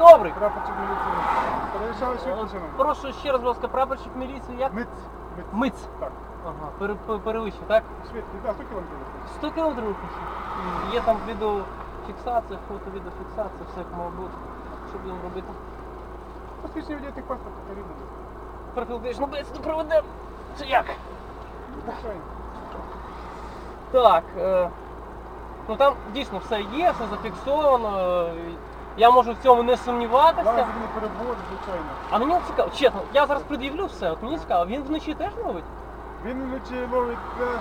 Прапорчик міліції. Перевищали швидкість, шановні? Прошу ще раз, будь ласка, прапорщик міліції, як? Миць. Миць. Миць. Так. Ага, пере, пере- перевищив, так? Швидкість, так, 100 кілометрів. 100 кілометрів випустив. Є там відеофіксація, фото-відеофіксація, все як має бути. Що будемо робити? Посвідчення водія тих паспорт, потрібно. Профілактичну бесіду проведемо. Чи як? Звичайно. Так. Е, ну там дійсно все є, все зафіксовано. е, Я можу в цьому не сумніватися. Зараз не перебор, звичайно. А мені от цікаво, чесно, я зараз пред'явлю все, от мені цікаво, він вночі теж ловить? Він вночі ловить теж,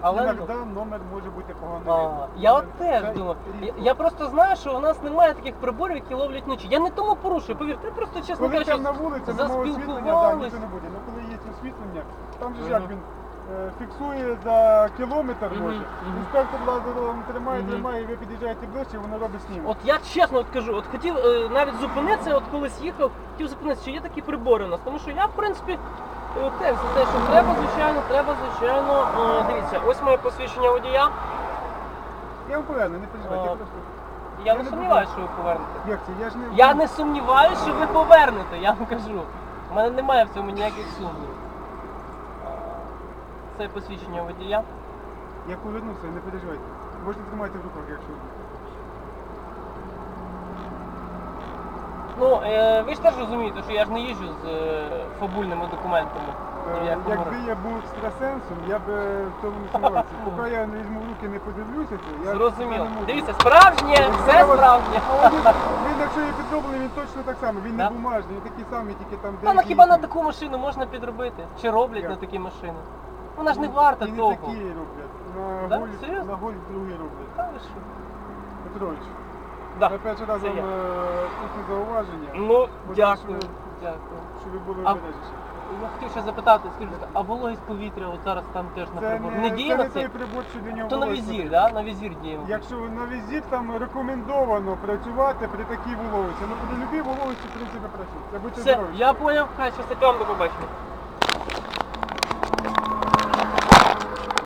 але Але іноді номер може бути погано. А, видно. я Це от теж рідко. думав. Я, я просто знаю, що у нас немає таких приборів, які ловлять вночі. Я не тому порушую, повірте, просто чесно Коли кажучи, темна вулиця, немає освітлення, так, заспілкувались. ніхто не буде. Ну коли є освітлення, там же ж як він фіксує за кілометр Мгм, може. мгм. Інспектор лазером тримає, Мгм. тримає, і ви під'їжджаєте ближче, воно робить снімок. От я чесно от кажу, от хотів е, навіть зупинитися, от колись їхав, хотів зупинитися, чи є такі прибори у нас. Тому що я, в принципі, е, теж за те, що треба, звичайно, треба, звичайно. Е, дивіться, ось моє посвідчення водія. Я поверну, не переживайте. А, я просто... Я не сумніваюся, що ви повернете. Як це? Я ж не... Я не сумніваюся, що ви повернете, я вам кажу. У мене немає в цьому ніяких сумнівів. Це посвідчення водія. Я повернувся, не переживайте. Можете тримати в руках, якщо... Ну, е, ви ж теж розумієте, що я ж не їжджу з е, фабульними документами. ні в Е, якому Якби разі. я був екстрасенсом, я б е, в цьому не сумнівався. Поки я не візьму в руки, не подивлюся, це я Зрозуміло. не можу. Дивіться, справжнє, все Я справжнє. А Він, він, якщо є підроблений, він точно так само. Він Да? не бумажний, він такий самий, тільки там Та ну деякі хіба на таку машину можна підробити? Чи роблять Як? на такі машини? Вона ж не варта і не того. такі роблять. На Да? гольф, Серйозно? на другий роблять. Та ви що? Петрович, Да. я перший раз це вам я. е, зауваження, Ну, Бо дякую. Дякую. щоб ви були А- обережніші. Я хотів ще запитати, скажіть, а вологість повітря от зараз там теж на Це прибор. не, Не діє це на не той прибор, що для нього То на візір, да? На візір діє. Якщо ви на візит, там рекомендовано працювати при такій вологості. Ну при любій вологості, в принципі, працює. Це будьте Все, здорові. я поняв, хай щастить вам до побачення.